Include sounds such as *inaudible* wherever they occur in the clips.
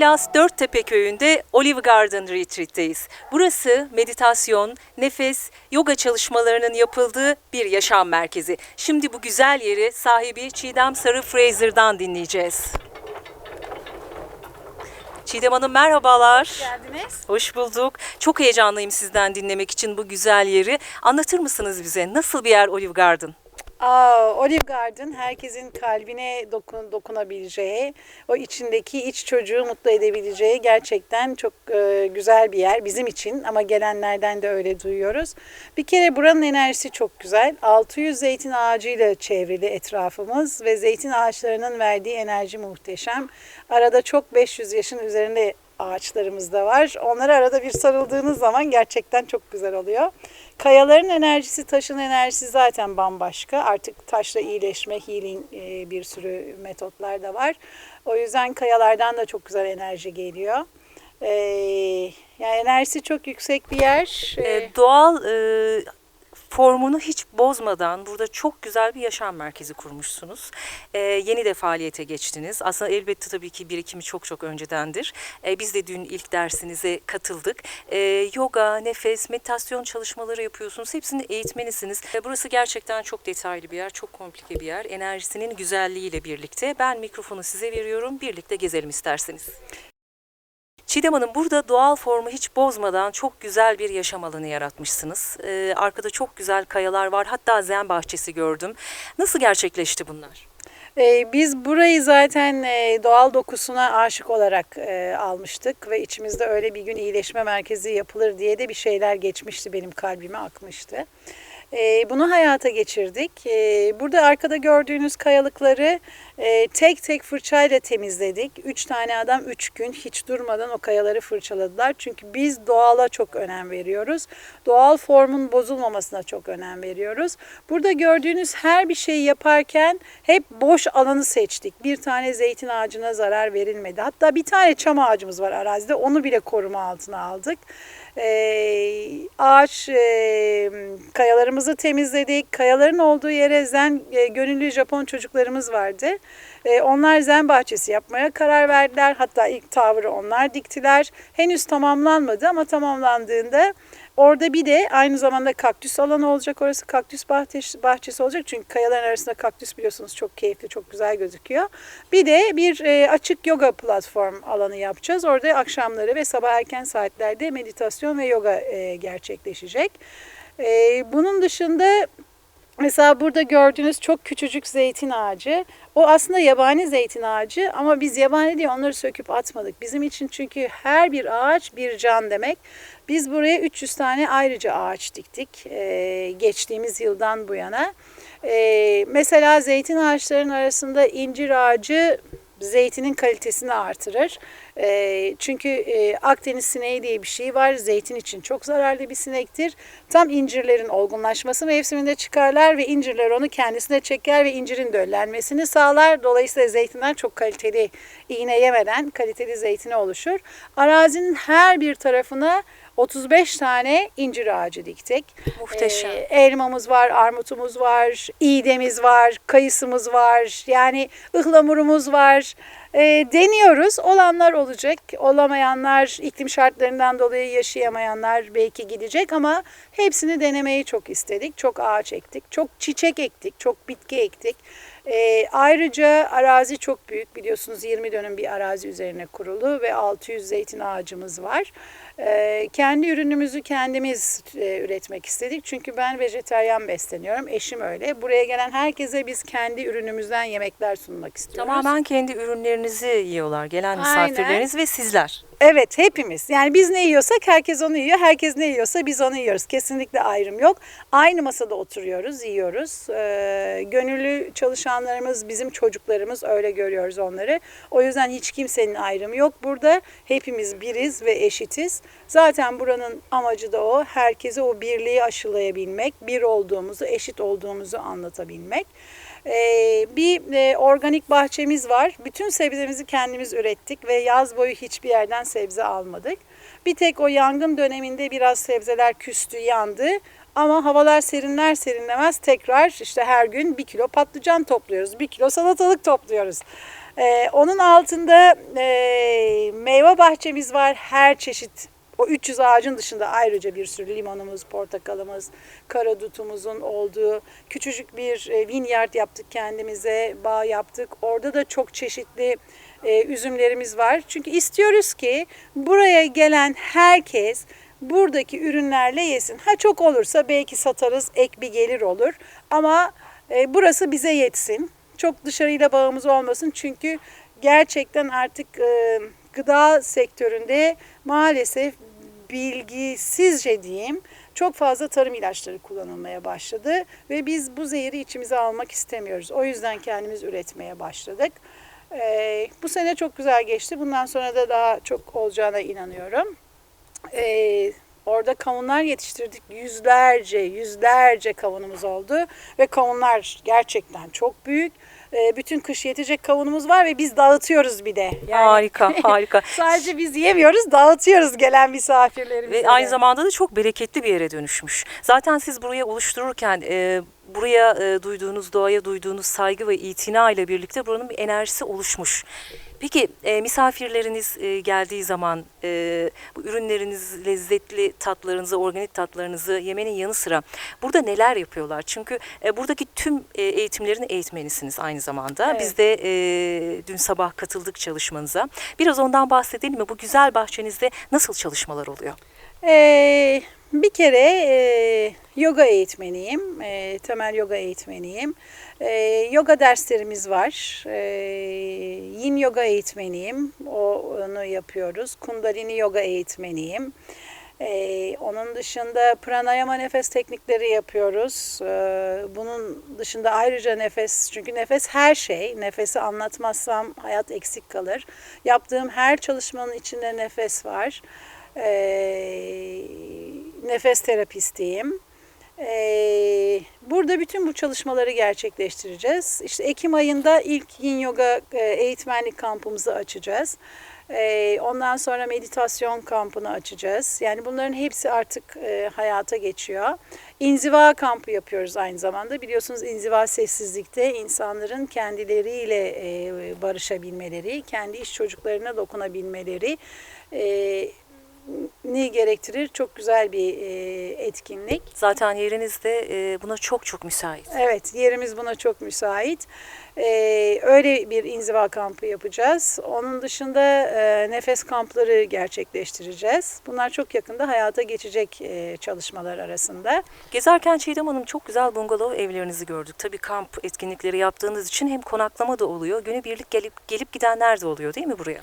Milas Dörttepe köyünde Olive Garden Retreat'teyiz. Burası meditasyon, nefes, yoga çalışmalarının yapıldığı bir yaşam merkezi. Şimdi bu güzel yeri sahibi Çiğdem Sarı Fraser'dan dinleyeceğiz. Çiğdem Hanım merhabalar. geldiniz. Hoş bulduk. Çok heyecanlıyım sizden dinlemek için bu güzel yeri. Anlatır mısınız bize? Nasıl bir yer Olive Garden? Aa, Olive Garden herkesin kalbine dokun, dokunabileceği, o içindeki iç çocuğu mutlu edebileceği gerçekten çok e, güzel bir yer bizim için ama gelenlerden de öyle duyuyoruz. Bir kere buranın enerjisi çok güzel. 600 zeytin ağacıyla çevrili etrafımız ve zeytin ağaçlarının verdiği enerji muhteşem. Arada çok 500 yaşın üzerinde ağaçlarımız da var. Onlara arada bir sarıldığınız zaman gerçekten çok güzel oluyor. Kayaların enerjisi, taşın enerjisi zaten bambaşka. Artık taşla iyileşme, healing e, bir sürü metotlar da var. O yüzden kayalardan da çok güzel enerji geliyor. Ee, yani enerjisi çok yüksek bir yer. Ee, doğal e, formunu hiç bozmadan burada çok güzel bir yaşam merkezi kurmuşsunuz. Ee, yeni de faaliyete geçtiniz. Aslında elbette tabii ki birikimi çok çok öncedendir. Ee, biz de dün ilk dersinize katıldık. Ee, yoga, nefes, meditasyon çalışmaları yapıyorsunuz. Hepsinin eğitmenisiniz. Ee, burası gerçekten çok detaylı bir yer, çok komplike bir yer. Enerjisinin güzelliğiyle birlikte ben mikrofonu size veriyorum. Birlikte gezelim isterseniz. Çiğdem Hanım burada doğal formu hiç bozmadan çok güzel bir yaşam alanı yaratmışsınız. Ee, arkada çok güzel kayalar var. Hatta zen bahçesi gördüm. Nasıl gerçekleşti bunlar? Ee, biz burayı zaten e, doğal dokusuna aşık olarak e, almıştık ve içimizde öyle bir gün iyileşme merkezi yapılır diye de bir şeyler geçmişti benim kalbime akmıştı. Ee, bunu hayata geçirdik. Ee, burada arkada gördüğünüz kayalıkları e, tek tek fırçayla temizledik. Üç tane adam üç gün hiç durmadan o kayaları fırçaladılar. Çünkü biz doğala çok önem veriyoruz. Doğal formun bozulmamasına çok önem veriyoruz. Burada gördüğünüz her bir şeyi yaparken hep boş alanı seçtik. Bir tane zeytin ağacına zarar verilmedi. Hatta bir tane çam ağacımız var arazide. Onu bile koruma altına aldık. Ee, ağaç e, kayalarımızı temizledik. Kayaların olduğu yere zen e, gönüllü Japon çocuklarımız vardı. E, onlar zen bahçesi yapmaya karar verdiler. Hatta ilk tavırı onlar diktiler. Henüz tamamlanmadı ama tamamlandığında orada bir de aynı zamanda kaktüs alanı olacak. Orası kaktüs bahçesi, olacak. Çünkü kayaların arasında kaktüs biliyorsunuz çok keyifli, çok güzel gözüküyor. Bir de bir e, açık yoga platform alanı yapacağız. Orada akşamları ve sabah erken saatlerde meditasyon ve yoga e, gerçekleşecek. E, bunun dışında Mesela burada gördüğünüz çok küçücük zeytin ağacı. O aslında yabani zeytin ağacı ama biz yabani diye onları söküp atmadık. Bizim için çünkü her bir ağaç bir can demek. Biz buraya 300 tane ayrıca ağaç diktik ee, geçtiğimiz yıldan bu yana. Ee, mesela zeytin ağaçlarının arasında incir ağacı zeytinin kalitesini artırır. E, çünkü e, Akdeniz sineği diye bir şey var. Zeytin için çok zararlı bir sinektir. Tam incirlerin olgunlaşması mevsiminde çıkarlar ve incirler onu kendisine çeker ve incirin döllenmesini sağlar. Dolayısıyla zeytinler çok kaliteli iğne yemeden kaliteli zeytini oluşur. Arazinin her bir tarafına 35 tane incir ağacı diktik. Muhteşem. Ee, elmamız var, armutumuz var, iğdemiz var, kayısımız var. Yani ıhlamurumuz var. E, deniyoruz. Olanlar olacak. Olamayanlar, iklim şartlarından dolayı yaşayamayanlar belki gidecek ama hepsini denemeyi çok istedik. Çok ağaç ektik, çok çiçek ektik, çok bitki ektik. E, ayrıca arazi çok büyük. Biliyorsunuz 20 dönüm bir arazi üzerine kurulu ve 600 zeytin ağacımız var. E, kendi ürünümüzü kendimiz e, üretmek istedik. Çünkü ben vejeteryan besleniyorum. Eşim öyle. Buraya gelen herkese biz kendi ürünümüzden yemekler sunmak istiyoruz. Tamamen kendi ürünlerinizi yiyorlar gelen Aynen. misafirleriniz ve sizler. Evet hepimiz. Yani biz ne yiyorsak herkes onu yiyor. Herkes ne yiyorsa biz onu yiyoruz. Kesinlikle ayrım yok. Aynı masada oturuyoruz, yiyoruz. Ee, gönüllü çalışanlarımız, bizim çocuklarımız öyle görüyoruz onları. O yüzden hiç kimsenin ayrımı yok. Burada hepimiz biriz ve eşitiz. Zaten buranın amacı da o. Herkese o birliği aşılayabilmek, bir olduğumuzu, eşit olduğumuzu anlatabilmek. Ee, bir e, organik bahçemiz var. Bütün sebzemizi kendimiz ürettik ve yaz boyu hiçbir yerden sebze almadık. Bir tek o yangın döneminde biraz sebzeler küstü, yandı. Ama havalar serinler serinlemez tekrar işte her gün bir kilo patlıcan topluyoruz, bir kilo salatalık topluyoruz. Ee, onun altında e, meyve bahçemiz var. Her çeşit o 300 ağacın dışında ayrıca bir sürü limonumuz, portakalımız, karadutumuzun olduğu küçücük bir e, vineyard yaptık kendimize, bağ yaptık. Orada da çok çeşitli e, üzümlerimiz var. Çünkü istiyoruz ki buraya gelen herkes buradaki ürünlerle yesin. Ha çok olursa belki satarız, ek bir gelir olur. Ama e, burası bize yetsin. Çok dışarıyla bağımız olmasın. Çünkü gerçekten artık e, gıda sektöründe maalesef bilgisizce diyeyim çok fazla tarım ilaçları kullanılmaya başladı ve biz bu zehri içimize almak istemiyoruz. O yüzden kendimiz üretmeye başladık. Ee, bu sene çok güzel geçti. Bundan sonra da daha çok olacağına inanıyorum. Ee, orada kavunlar yetiştirdik. Yüzlerce, yüzlerce kavunumuz oldu ve kavunlar gerçekten çok büyük. Ee, bütün kış yetecek kavunumuz var ve biz dağıtıyoruz bir de. Yani Harika, *laughs* harika. Sadece biz yemiyoruz, dağıtıyoruz gelen misafirlerimize. Ve aynı zamanda da çok bereketli bir yere dönüşmüş. Zaten siz buraya oluştururken e, buraya e, duyduğunuz, doğaya duyduğunuz saygı ve itina ile birlikte buranın bir enerjisi oluşmuş. Peki e, misafirleriniz e, geldiği zaman e, bu ürünleriniz, lezzetli tatlarınızı, organik tatlarınızı yemenin yanı sıra burada neler yapıyorlar? Çünkü e, buradaki tüm e, eğitimlerin eğitmenisiniz aynı zamanda. Evet. Biz de e, dün sabah katıldık çalışmanıza. Biraz ondan bahsedelim mi? Bu güzel bahçenizde nasıl çalışmalar oluyor? Ee, bir kere e, yoga eğitmeniyim, e, temel yoga eğitmeniyim. E, yoga derslerimiz var. E, yin yoga eğitmeniyim, onu yapıyoruz. Kundalini yoga eğitmeniyim. E, onun dışında pranayama nefes teknikleri yapıyoruz. E, bunun dışında ayrıca nefes, çünkü nefes her şey. Nefesi anlatmazsam hayat eksik kalır. Yaptığım her çalışmanın içinde nefes var. Ee, nefes terapistiyim. Ee, burada bütün bu çalışmaları gerçekleştireceğiz. İşte Ekim ayında ilk Yin Yoga e, eğitmenlik kampımızı açacağız. Ee, ondan sonra meditasyon kampını açacağız. Yani bunların hepsi artık e, hayata geçiyor. İnziva kampı yapıyoruz aynı zamanda. Biliyorsunuz inziva sessizlikte insanların kendileriyle e, barışabilmeleri, kendi iş çocuklarına dokunabilmeleri e, ne gerektirir? Çok güzel bir e, etkinlik. Zaten yeriniz de e, buna çok çok müsait. Evet, yerimiz buna çok müsait. Ee, öyle bir inziva kampı yapacağız. Onun dışında e, nefes kampları gerçekleştireceğiz. Bunlar çok yakında hayata geçecek e, çalışmalar arasında. Gezerken Çiğdem Hanım çok güzel bungalov evlerinizi gördük. Tabii kamp etkinlikleri yaptığınız için hem konaklama da oluyor, günübirlik gelip gelip gidenler de oluyor değil mi buraya?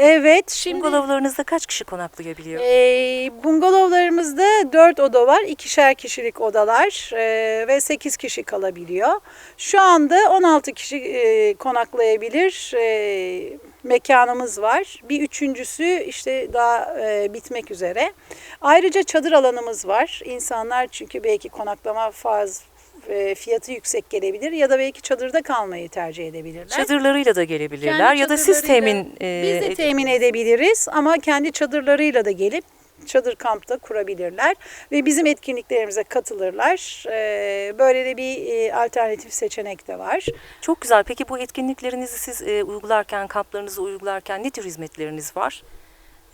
Evet, şimdi Bungalovlarınızda kaç kişi konaklayabiliyor? e, bungalovlarımızda 4 oda var. ikişer kişilik odalar e, ve 8 kişi kalabiliyor. Şu anda 16 kişi e, konaklayabilir e, mekanımız var. Bir üçüncüsü işte daha e, bitmek üzere. Ayrıca çadır alanımız var. İnsanlar çünkü belki konaklama faz e, fiyatı yüksek gelebilir ya da belki çadırda kalmayı tercih edebilirler. Çadırlarıyla da gelebilirler Kendi ya da siz temin e, Biz de temin edebiliriz ama kendi çadırlarıyla da gelip çadır kampta kurabilirler ve bizim etkinliklerimize katılırlar. Ee, Böyle de bir e, alternatif seçenek de var. Çok güzel. Peki bu etkinliklerinizi siz e, uygularken, kamplarınızı uygularken ne tür hizmetleriniz var?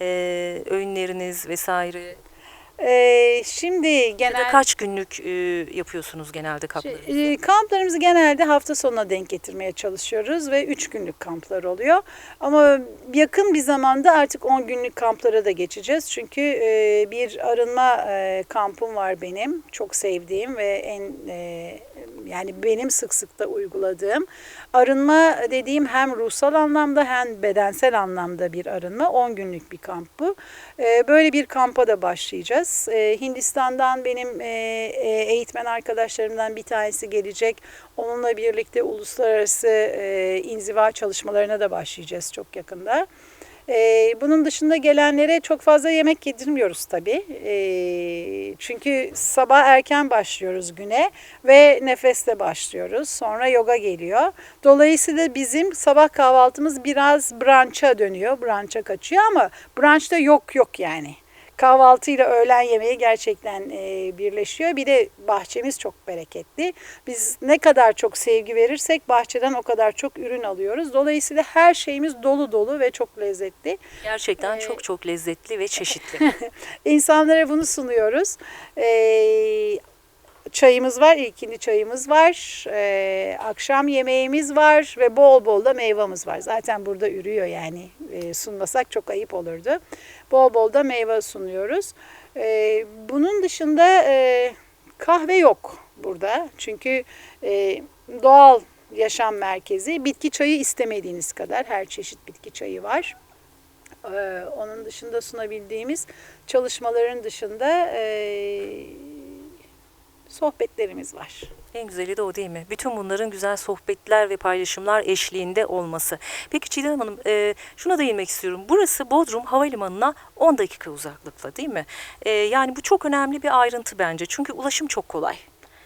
E, öğünleriniz vesaire. Ee, Şimdi Ya da genel kaç günlük e, yapıyorsunuz genelde kampları? Şey, e, kamplarımızı genelde hafta sonuna denk getirmeye çalışıyoruz ve 3 günlük kamplar oluyor. Ama yakın bir zamanda artık 10 günlük kamplara da geçeceğiz. Çünkü e, bir arınma e, kampım var benim. Çok sevdiğim ve en e, yani benim sık sık da uyguladığım. Arınma dediğim hem ruhsal anlamda hem bedensel anlamda bir arınma. 10 günlük bir kamp bu. E, Böyle bir kampa da başlayacağız. E, Hindistan'dan benim e, e, eğitmen arkadaşlarımdan bir tanesi gelecek. Onunla birlikte uluslararası e, inziva çalışmalarına da başlayacağız çok yakında. E, bunun dışında gelenlere çok fazla yemek yedirmiyoruz tabii. E, çünkü sabah erken başlıyoruz güne ve nefesle başlıyoruz. Sonra yoga geliyor. Dolayısıyla bizim sabah kahvaltımız biraz brunch'a dönüyor. Brunch'a kaçıyor ama brunch'ta yok yok yani. Kahvaltıyla öğlen yemeği gerçekten e, birleşiyor. Bir de bahçemiz çok bereketli. Biz ne kadar çok sevgi verirsek bahçeden o kadar çok ürün alıyoruz. Dolayısıyla her şeyimiz dolu dolu ve çok lezzetli. Gerçekten Ee, çok çok lezzetli ve çeşitli. *laughs* İnsanlara bunu sunuyoruz. Ee, çayımız var, ilkindi çayımız var. Ee, akşam yemeğimiz var ve bol bol da meyvamız var. Zaten burada ürüyor yani Ee, sunmasak çok ayıp olurdu. Bol bol da meyve sunuyoruz. Ee, bunun dışında e, kahve yok burada. Çünkü e, doğal yaşam merkezi. Bitki çayı istemediğiniz kadar her çeşit bitki çayı var. Ee, onun dışında sunabildiğimiz çalışmaların dışında e, sohbetlerimiz var. En güzeli de o değil mi? Bütün bunların güzel sohbetler ve paylaşımlar eşliğinde olması. Peki Çiğdem Hanım e, şuna değinmek istiyorum. Burası Bodrum Havalimanı'na 10 dakika uzaklıkta değil mi? E, yani bu çok önemli bir ayrıntı bence. Çünkü ulaşım çok kolay.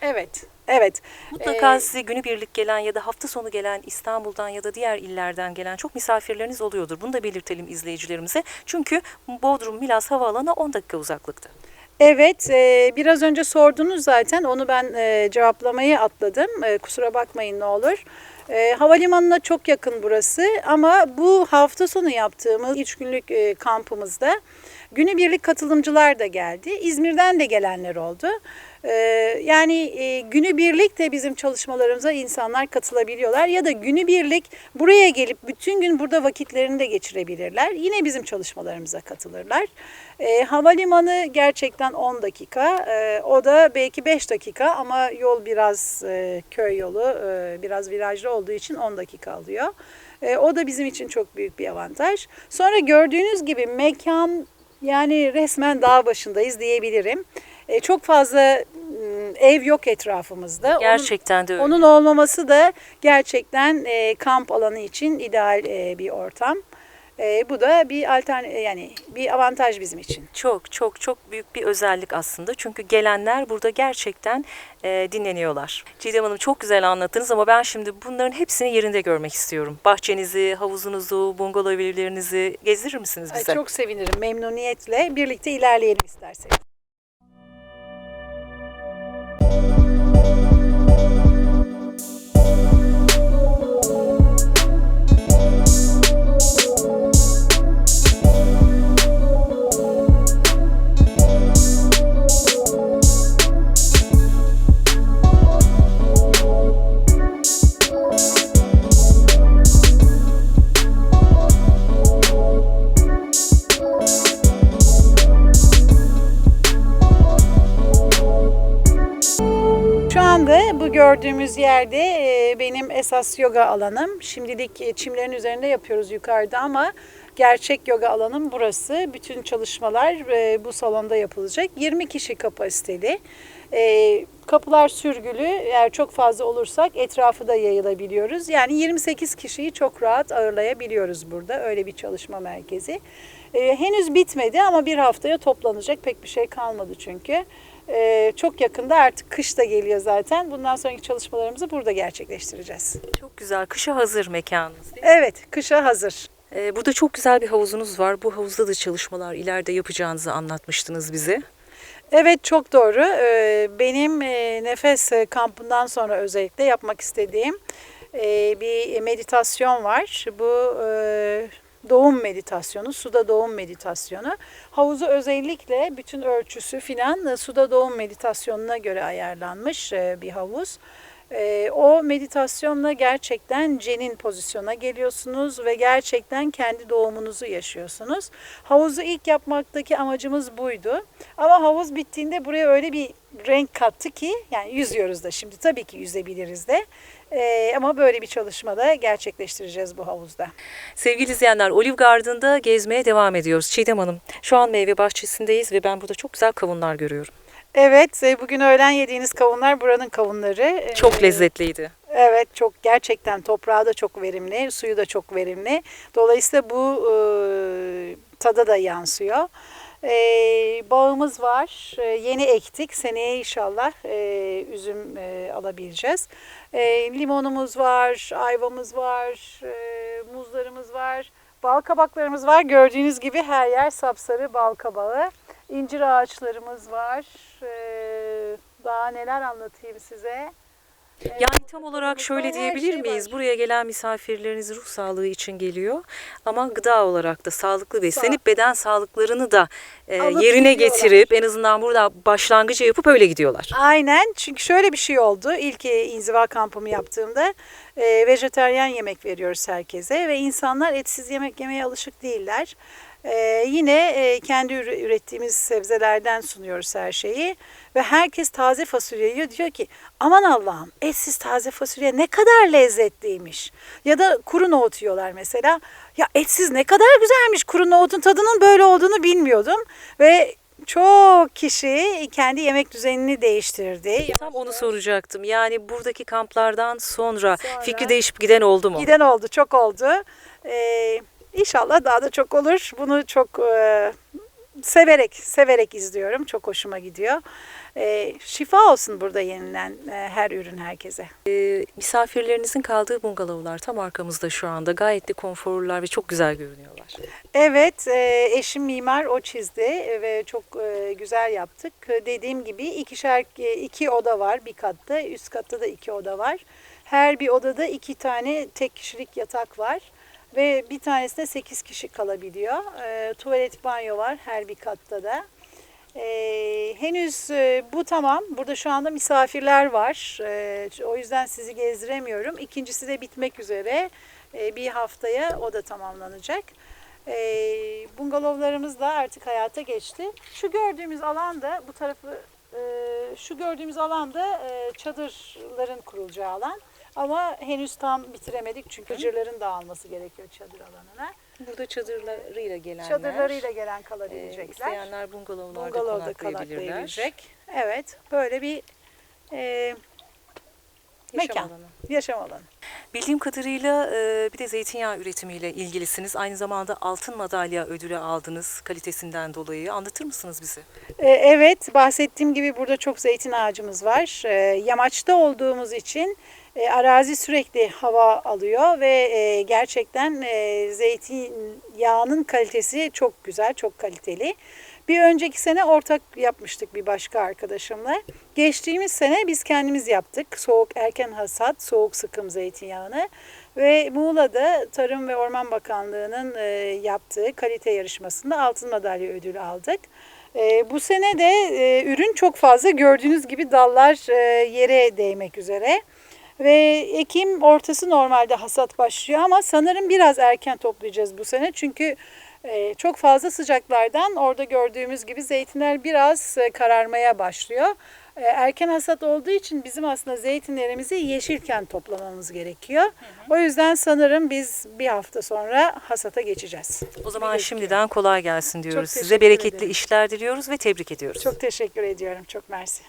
Evet, evet. Mutlaka Ee, size günübirlik gelen ya da hafta sonu gelen İstanbul'dan ya da diğer illerden gelen çok misafirleriniz oluyordur. Bunu da belirtelim izleyicilerimize. Çünkü Bodrum Milas Havaalanı 10 dakika uzaklıkta. Evet, e, biraz önce sordunuz zaten. Onu ben e, cevaplamayı atladım. E, kusura bakmayın ne olur. E, havalimanına çok yakın burası ama bu hafta sonu yaptığımız 3 günlük e, kampımızda günübirlik katılımcılar da geldi. İzmir'den de gelenler oldu. E, yani e, günübirlik de bizim çalışmalarımıza insanlar katılabiliyorlar ya da günübirlik buraya gelip bütün gün burada vakitlerini de geçirebilirler. Yine bizim çalışmalarımıza katılırlar. E, havalimanı gerçekten 10 dakika. E, o da belki 5 dakika ama yol biraz e, köy yolu, e, biraz virajlı olduğu için 10 dakika alıyor. O da bizim için çok büyük bir avantaj. Sonra gördüğünüz gibi mekan yani resmen dağ başındayız diyebilirim. E, çok fazla m, ev yok etrafımızda. Onun- Gerçekten de öyle. onun olmaması da gerçekten e, kamp alanı için ideal e, bir ortam. E, bu da bir altern yani bir avantaj bizim için. Çok çok çok büyük bir özellik aslında. Çünkü gelenler burada gerçekten e, dinleniyorlar. Çiğdem Hanım çok güzel anlattınız ama ben şimdi bunların hepsini yerinde görmek istiyorum. Bahçenizi, havuzunuzu, bungalov evlerinizi gezdirir misiniz Ay, bize? çok sevinirim memnuniyetle. Birlikte ilerleyelim isterseniz. Gördüğümüz yerde e, benim esas yoga alanım. Şimdilik çimlerin üzerinde yapıyoruz yukarıda ama gerçek yoga alanım burası. Bütün çalışmalar bu salonda yapılacak. 20 kişi kapasiteli. Kapılar sürgülü. Eğer çok fazla olursak etrafı da yayılabiliyoruz. Yani 28 kişiyi çok rahat ağırlayabiliyoruz burada. Öyle bir çalışma merkezi. Henüz bitmedi ama bir haftaya toplanacak. Pek bir şey kalmadı çünkü. Ee, çok yakında artık kış da geliyor zaten. Bundan sonraki çalışmalarımızı burada gerçekleştireceğiz. Çok güzel. Kışa hazır mekanınız değil mi? Evet, kışa hazır. Ee, burada çok güzel bir havuzunuz var. Bu havuzda da çalışmalar ileride yapacağınızı anlatmıştınız bize. Evet çok doğru. Ee, benim e, nefes e, kampından sonra özellikle yapmak istediğim e, bir meditasyon var. Bu e, doğum meditasyonu, suda doğum meditasyonu. Havuzu özellikle bütün ölçüsü filan e, suda doğum meditasyonuna göre ayarlanmış e, bir havuz. E, o meditasyonla gerçekten cenin pozisyona geliyorsunuz ve gerçekten kendi doğumunuzu yaşıyorsunuz. Havuzu ilk yapmaktaki amacımız buydu. Ama havuz bittiğinde buraya öyle bir renk kattı ki yani yüzüyoruz da şimdi tabii ki yüzebiliriz de. E, ama böyle bir çalışmada gerçekleştireceğiz bu havuzda. Sevgili izleyenler Olive Garden'da gezmeye devam ediyoruz. Çiğdem Hanım şu an meyve bahçesindeyiz ve ben burada çok güzel kavunlar görüyorum. Evet, e, bugün öğlen yediğiniz kavunlar buranın kavunları. E, Çok lezzetliydi. Evet, çok gerçekten toprağı da çok verimli, suyu da çok verimli. Dolayısıyla bu e, tada da yansıyor. E, bağımız var, e, yeni ektik. Seneye inşallah e, üzüm e, alabileceğiz. E, limonumuz var, ayvamız var, e, muzlarımız var. Bal kabaklarımız var. Gördüğünüz gibi her yer sapsarı bal kabağı. incir ağaçlarımız var. Ee, daha neler anlatayım size. Yani tam olarak şöyle her diyebilir şey miyiz? Buraya gelen misafirleriniz ruh sağlığı için geliyor ama gıda olarak da sağlıklı beslenip beden sağlıklarını da e, Alıp yerine gidiyorlar. getirip en azından burada başlangıcı yapıp öyle gidiyorlar. Aynen çünkü şöyle bir şey oldu. İlk e, inziva kampımı yaptığımda e, vejeteryan yemek veriyoruz herkese ve insanlar etsiz yemek yemeye alışık değiller. E, yine e, kendi üre- ürettiğimiz sebzelerden sunuyoruz her şeyi ve herkes taze fasulye yiyor diyor ki aman Allah'ım etsiz taze fasulye ne kadar lezzetliymiş. Ya da kuru nohut yiyorlar mesela. Ya etsiz ne kadar güzelmiş kuru nohutun tadının böyle olduğunu bilmiyordum ve çok kişi kendi yemek düzenini değiştirdi. Tam onu soracaktım. Yani buradaki kamplardan sonra, Sonra- fikri değişip giden oldu mu? Giden oldu, çok oldu. Ee, inşallah daha da çok olur. Bunu çok e, severek, severek izliyorum. Çok hoşuma gidiyor. Ee, şifa olsun burada yenilen e, her ürün herkese. Ee, misafirlerinizin kaldığı bungalovlar tam arkamızda şu anda. Gayet de konforlular ve çok güzel görünüyorlar. Evet, e, eşim mimar o çizdi ve çok e, güzel yaptık. Dediğim gibi ikişer e, iki oda var bir katta, üst katta da iki oda var. Her bir odada iki tane tek kişilik yatak var ve bir tanesinde sekiz kişi kalabiliyor. E, tuvalet, banyo var her bir katta da. E, henüz e, bu tamam. Burada şu anda misafirler var. E, o yüzden sizi gezdiremiyorum. İkincisi de bitmek üzere. E, bir haftaya o da tamamlanacak. E, bungalovlarımız da artık hayata geçti. Şu gördüğümüz alanda bu tarafı e, şu gördüğümüz alanda e, çadırların kurulacağı alan. Ama henüz tam bitiremedik çünkü hıcırların dağılması gerekiyor çadır alanına. Burada çadırlarıyla gelenler, Çadırlarıyla gelen e, kalabilecekler. isteyenler bungalovlarda Bungalovda konaklayabilecek. Evet, böyle bir e, Yaşam Mekan. alanı. yaşam alanı. Bildiğim kadarıyla e, bir de zeytinyağı üretimiyle ilgilisiniz. Aynı zamanda altın madalya ödülü aldınız kalitesinden dolayı. Anlatır mısınız bize? E, Evet, bahsettiğim gibi burada çok zeytin ağacımız var. E, Yamaçta olduğumuz için e, arazi sürekli hava alıyor ve e, gerçekten e, zeytinyağının kalitesi çok güzel, çok kaliteli. Bir önceki sene ortak yapmıştık bir başka arkadaşımla. Geçtiğimiz sene biz kendimiz yaptık. Soğuk erken hasat, soğuk sıkım zeytinyağını. Ve Muğla'da Tarım ve Orman Bakanlığı'nın e, yaptığı kalite yarışmasında altın madalya ödülü aldık. E, bu sene de e, ürün çok fazla gördüğünüz gibi dallar e, yere değmek üzere. Ve Ekim ortası normalde hasat başlıyor ama sanırım biraz erken toplayacağız bu sene. Çünkü e, çok fazla sıcaklardan orada gördüğümüz gibi zeytinler biraz e, kararmaya başlıyor. E, erken hasat olduğu için bizim aslında zeytinlerimizi yeşilken toplamamız gerekiyor. O yüzden sanırım biz bir hafta sonra hasata geçeceğiz. O zaman şimdiden kolay gelsin diyoruz. Size bereketli ederim. işler diliyoruz ve tebrik ediyoruz. Çok teşekkür ediyorum. Çok mersi.